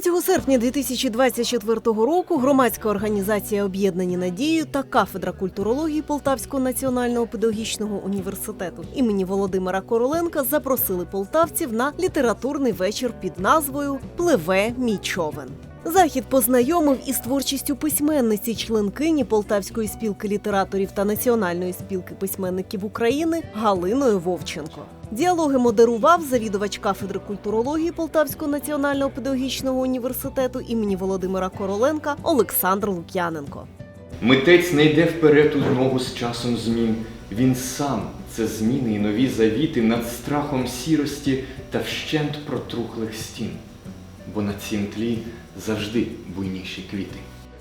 3 серпня 2024 року громадська організація Об'єднані надією та кафедра культурології Полтавського національного педагогічного університету імені Володимира Короленка запросили полтавців на літературний вечір під назвою Пливе мій човен. Захід познайомив із творчістю письменниці, членкині Полтавської спілки літераторів та Національної спілки письменників України Галиною Вовченко. Діалоги модерував завідувач кафедри культурології Полтавського національного педагогічного університету імені Володимира Короленка Олександр Лук'яненко. Митець не йде вперед у ногу з часом змін. Він сам це зміни і нові завіти над страхом сірості та вщент протрухлих стін. Бо на цім тлі завжди буйніші квіти.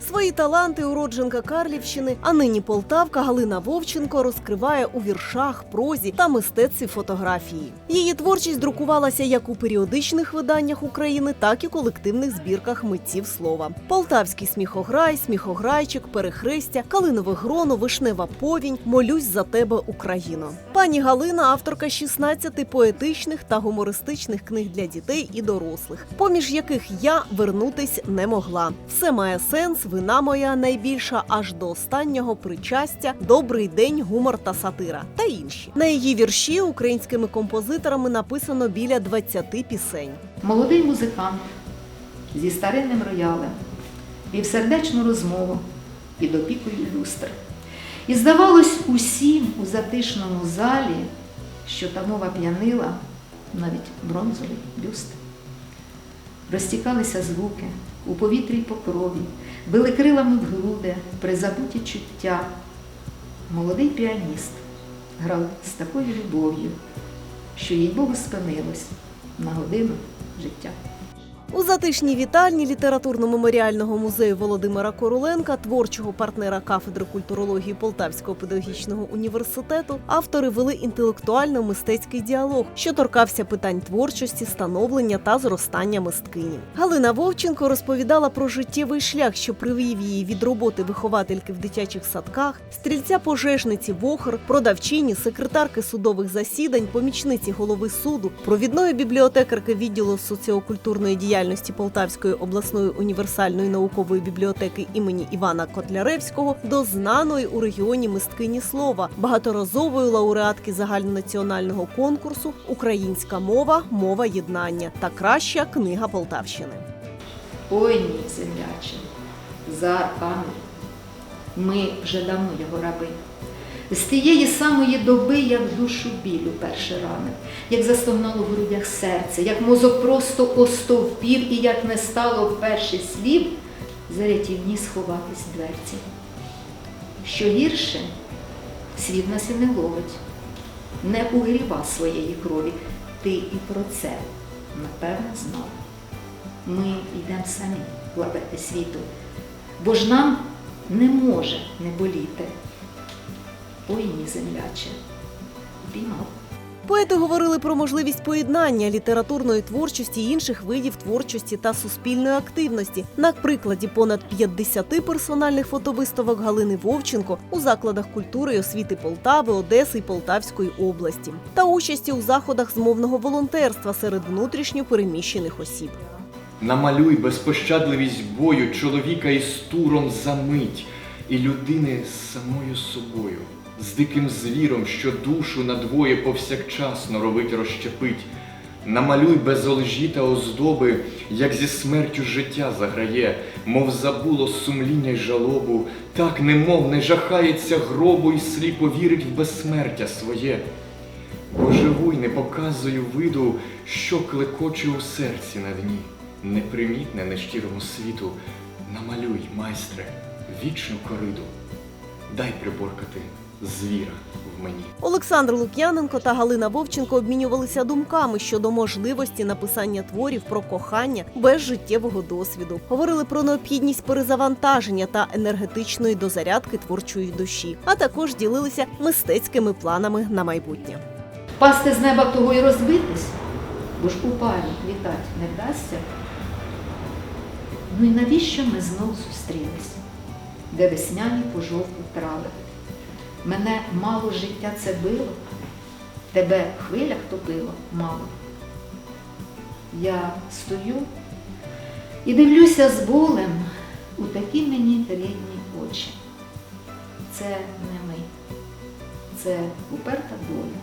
Свої таланти уродженка Карлівщини, а нині Полтавка Галина Вовченко розкриває у віршах, прозі та мистецтві фотографії. Її творчість друкувалася як у періодичних виданнях України, так і колективних збірках митців слова. Полтавський сміхограй, сміхограйчик, перехрестя, калинове гроно, вишнева повінь, молюсь за тебе, Україно. Пані Галина авторка 16 поетичних та гумористичних книг для дітей і дорослих, поміж яких я вернутись не могла. Все має сенс, вина моя найбільша аж до останнього причастя, добрий день, гумор та сатира та інші. На її вірші українськими композиторами написано біля 20 пісень. Молодий музикант зі старинним роялем вів сердечну розмову під опікою люстр. І здавалось усім затишному залі, що та мова п'янила навіть бронзовий бюст. Розтікалися звуки у повітрі й покрові, били крилами в груди, призабуті чуття. Молодий піаніст грав з такою любов'ю, що їй Богу спинилось на годину життя. У затишній вітальні літературно-меморіального музею Володимира Короленка, творчого партнера кафедри культурології Полтавського педагогічного університету, автори вели інтелектуально-мистецький діалог, що торкався питань творчості, становлення та зростання мисткині. Галина Вовченко розповідала про життєвий шлях, що привів її від роботи виховательки в дитячих садках, стрільця пожежниці Вохр, продавчині, секретарки судових засідань, помічниці голови суду, провідної бібліотекарки відділу соціокультурної діяльності Полтавської обласної універсальної наукової бібліотеки імені Івана Котляревського до знаної у регіоні мисткині слова, багаторазової лауреатки загальнонаціонального конкурсу Українська мова, мова єднання та краща книга Полтавщини. Ой ні, земляче, за арканом. Ми вже давно його раби. З тієї самої доби, як душу білю перший ранок, як застогнало в грудях серце, як мозок просто остовпів і як не стало вперше слів, за рятівні сховатись дверці. Що гірше, світ нас і не ловить, не угріва своєї крові. Ти і про це, напевно, знав. Ми йдемо самі лабети світу, бо ж нам не може не боліти. Ой ні, земляче, піймав. Поети говорили про можливість поєднання літературної творчості інших видів творчості та суспільної активності на прикладі понад 50 персональних фотовиставок Галини Вовченко у закладах культури і освіти Полтави, Одеси і Полтавської області та участі у заходах з мовного волонтерства серед внутрішньо переміщених осіб. Намалюй безпощадливість бою чоловіка із туром за мить, і людини з самою собою, з диким звіром, що душу надвоє повсякчас норовить розщепить. Намалюй без лжі та оздоби, як зі смертю життя заграє, мов забуло сумління й жалобу, так немов не жахається гробу й сліпо вірить в безсмертя своє. Бо живу й не показую виду, що клекоче у серці на дні, непримітне нещирому світу, намалюй, майстре, вічну кориду, дай приборкати звіра в мені. Олександр Лук'яненко та Галина Вовченко обмінювалися думками щодо можливості написання творів про кохання без життєвого досвіду. Говорили про необхідність перезавантаження та енергетичної дозарядки творчої душі, а також ділилися мистецькими планами на майбутнє. Пасти з неба того й розбитись, бо ж у парі літать не вдасться. Ну і навіщо ми знов зустрілись, де весняні пожовкли трави? Мене мало життя це било, тебе в хвилях топило мало. Я стою І дивлюся з болем у такі мені рідні очі. Це не ми, це уперта доля.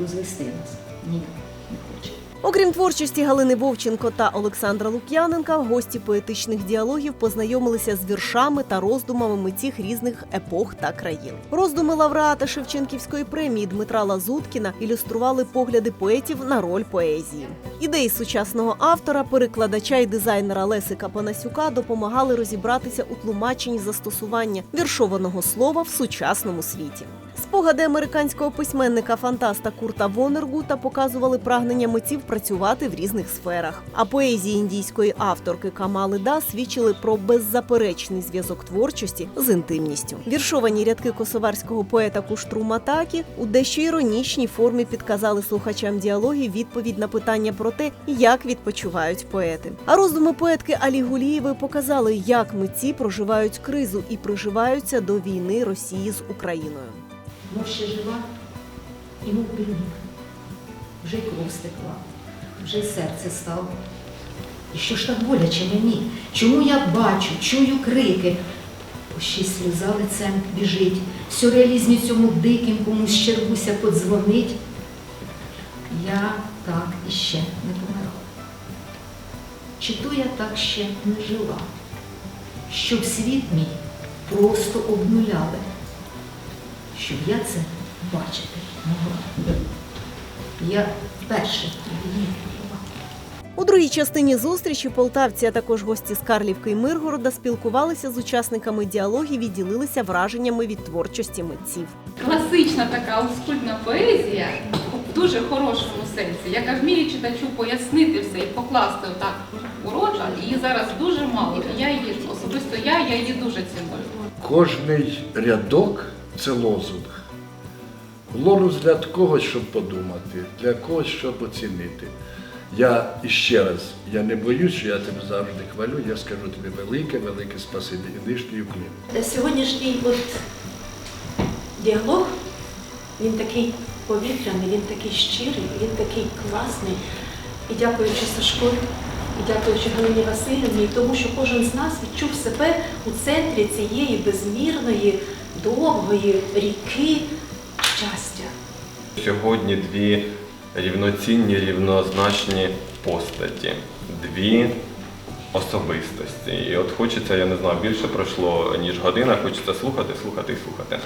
Розвести нас ніяк не хоче. Окрім творчості Галини Вовченко та Олександра Лук'яненка, гості поетичних діалогів познайомилися з віршами та роздумами митців різних епох та країн. Роздуми лауреата Шевченківської премії Дмитра Лазуткіна ілюстрували погляди поетів на роль поезії. Ідеї сучасного автора, перекладача і дизайнера Лесика Панасюка допомагали розібратися у тлумаченні застосування віршованого слова в сучасному світі. Спогади американського письменника фантаста Курта Вонергута показували прагнення митців працювати в різних сферах. А поезії індійської авторки Камали Да свідчили про беззаперечний зв'язок творчості з інтимністю. Віршовані рядки косоварського поета Куштру Матакі у дещо іронічній формі підказали слухачам діалогів відповідь на питання про те, як відпочивають поети. А роздуми поетки Алі Гулієвої показали, як митці проживають кризу і приживаються до війни Росії з Україною. Мов ще жива і мов пильник. Вже й кров стекла, вже й серце стало. І що ж так боляче мені? Чому я бачу, чую крики? По ще сльоза лицем біжить, в сюрреалізмі цьому диким комусь червуся подзвонить. Я так іще не помирала. Чи то я так ще не жила, щоб світ мій просто обнуляли щоб я це бачити могла. Я вперше її. У другій частині зустрічі полтавці, а також гості з Карлівки і Миргорода спілкувалися з учасниками діалогів і ділилися враженнями від творчості митців. класична така олдскульна поезія в дуже хорошому сенсі, яка вміє читачу пояснити все і покласти отак у рота. Її зараз дуже мало. Я її особисто я, я її дуже ціную. Кожний рядок це лозунг. Лозунг для когось, щоб подумати, для когось, щоб оцінити. Я іще раз, я не боюсь, що я тебе завжди хвалю, я скажу тобі велике, велике спасибі і нижній уклін. Сьогоднішній от діалог, він такий повітряний, він такий щирий, він такий класний. І дякуючи Сашку, і дякуючи Галині Васильівні, тому що кожен з нас відчув себе у центрі цієї безмірної, довгої ріки щастя. Сьогодні дві рівноцінні, рівнозначні постаті, дві особистості. І от хочеться, я не знаю, більше пройшло, ніж година, хочеться слухати, слухати і слухати.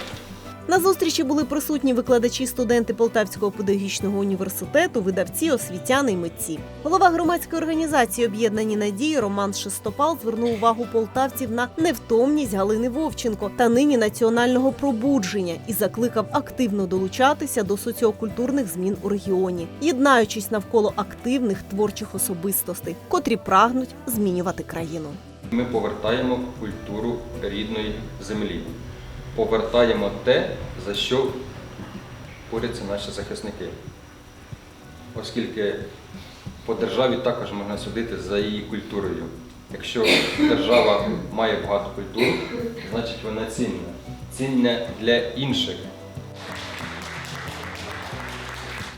На зустрічі були присутні викладачі, студенти Полтавського педагогічного університету, видавці, освітяни й митці. Голова громадської організації Об'єднані надії Роман Шестопал звернув увагу полтавців на невтомність Галини Вовченко та нині національного пробудження і закликав активно долучатися до соціокультурних змін у регіоні, єднаючись навколо активних творчих особистостей, котрі прагнуть змінювати країну. Ми повертаємо культуру рідної землі, повертаємо те, за що борються наші захисники. Оскільки по державі також можна судити за її культурою. Якщо держава має багато культур, значить вона цінна. Цінна для інших,